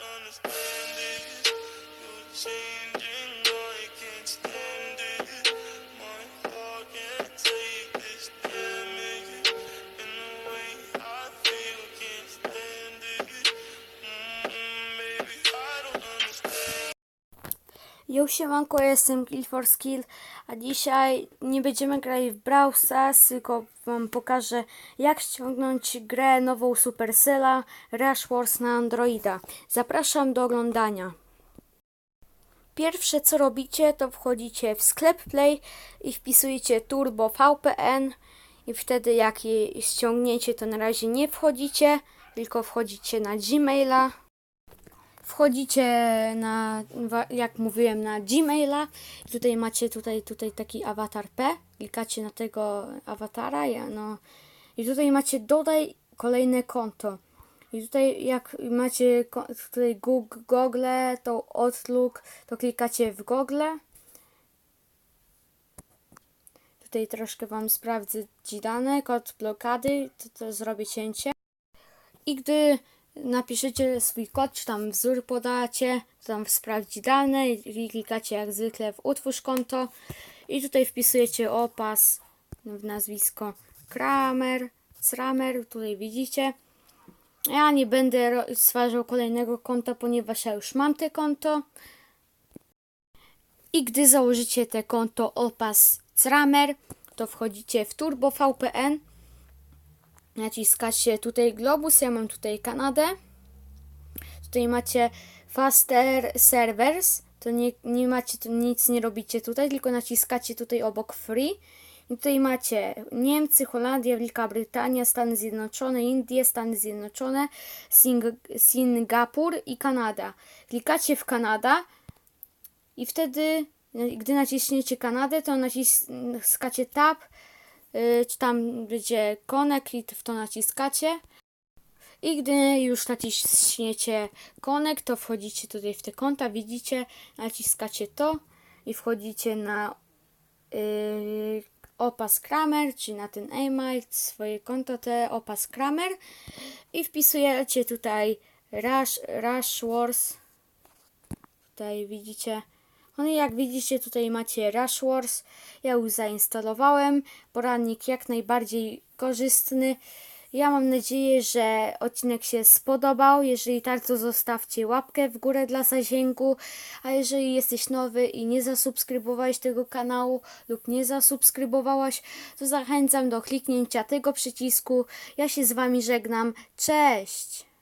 don't understand this. You Yo, siemanko, jestem Kill for Skill, a dzisiaj nie będziemy grać w Brawl Stars, tylko wam pokażę jak ściągnąć grę nową Supercella Rush Wars na Androida. Zapraszam do oglądania. Pierwsze co robicie to wchodzicie w sklep Play i wpisujecie Turbo VPN i wtedy jak je ściągniecie to na razie nie wchodzicie, tylko wchodzicie na Gmaila wchodzicie na, jak mówiłem, na Gmaila. Tutaj macie tutaj, tutaj taki awatar P. Klikacie na tego awatara. ja- No. I tutaj macie dodaj kolejne konto. I tutaj jak macie tutaj Google, to Outlook, to klikacie w Google. Tutaj troszkę Wam sprawdzę ci dane, kod blokady, to, to zrobię cięcie. I gdy napiszecie swój kod, czy tam wzór podacie, tam sprawdzi dane i klikacie jak zwykle w utwórz konto i tutaj wpisujecie opas w nazwisko Kramer, Kramer, tutaj widzicie. Ja nie będę stwarzał kolejnego konta, ponieważ ja już mam te konto. I gdy założycie te konto opas Kramer, to wchodzicie w Turbo VPN naciskacie tutaj globus, ja mam tutaj Kanadę. Tutaj macie faster servers, to nie, nie macie tu nic nie robicie tutaj, tylko naciskacie tutaj obok free. I tutaj macie Niemcy, Holandia, Wielka Brytania, Stany Zjednoczone, Indie, Stany Zjednoczone, Sing- Singapur i Kanada. Klikacie w Kanada i wtedy, gdy naciśniecie Kanadę, to naciskacie tab czy tam będzie connect i w to naciskacie. I gdy już naciśniecie connect, to wchodzicie tutaj w te konta, widzicie, naciskacie to i wchodzicie na yy, opas Kramer, czy na ten e-mail, swoje konto, te opas Kramer i wpisujecie tutaj Rush, Rush Wars. Tutaj widzicie. No i jak widzicie, tutaj macie Rush Wars. Ja już zainstalowałem. Poradnik jak najbardziej korzystny. Ja mam nadzieję, że odcinek się spodobał. Jeżeli tak, to zostawcie łapkę w górę dla zasięgu. A jeżeli jesteś nowy i nie zasubskrybowałeś tego kanału lub nie zasubskrybowałaś, to zachęcam do kliknięcia tego przycisku. Ja się z Wami żegnam. Cześć!